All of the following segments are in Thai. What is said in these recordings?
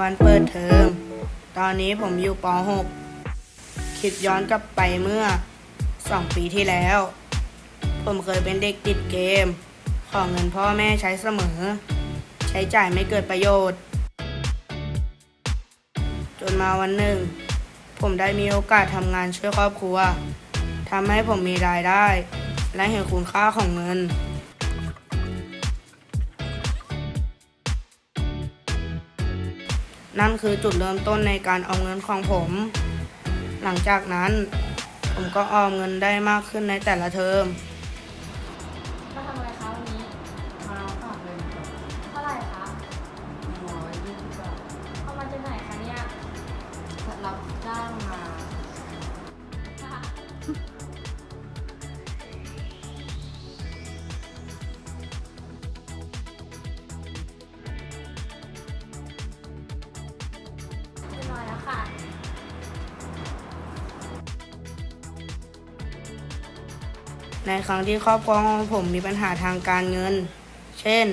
วันี้ผมอยู่ป .6 คิดย้อนกลับไปเมื่อ 2 ปีที่แล้ว ผมเคยเป็นเด็กติดเกม ขอเงินพ่อแม่ใช้เสมอ ใช้จ่ายไม่เกิดประโยชน์ จนมาวันหนึ่ง ผมได้มีโอกาสทำงานช่วยครอบครัวทำให้ผมมีรายได้ และเห็นคุณค่าของเงิน นั่นคือจุดเริ่มต้นในการออมเงินของผม หลังจากนั้นผมก็ออมเงินได้มากขึ้นในแต่ละเทอมมาทำอะไรคะวันนี้มาฝากเงินเท่าไหร่คะร้อยยี่สิบบาทเอามาจากไหนคะเนี่ยรับจ้างมา ในครั้งที่ครอบครัวของผมมีปัญหาทางการเงิน เช่น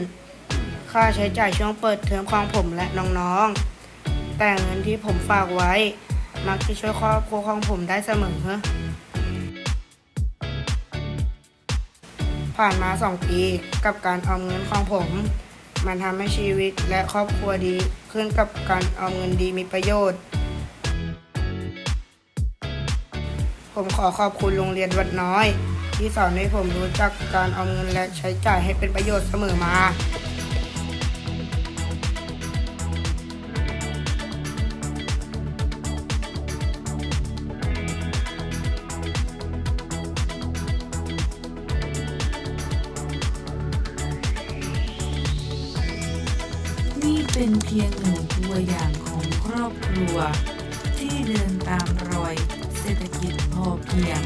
ค่าใช้จ่ายช่วงเปิดเทอมของผมและน้องๆ แต่เงินที่ผมฝากไว้ มักจะช่วยครอบครัวของผมได้เสมอ ผ่านมา2ปีกับการออมเงินของผม มันทำให้ชีวิตและครอบครัวดีขึ้นกับการออมเงินดีมีประโยชน์ผมขอขอบคุณโรงเรียนวัดน้อย ที่สอนให้ผมรู้จักการออมเงินและใช้จ่ายให้เป็นประโยชน์เสมอมานี่เป็นเพียงหนึ่งตัวอย่างของครอบครัว ที่เดินตามรอยเศรษฐกิจพอเพียง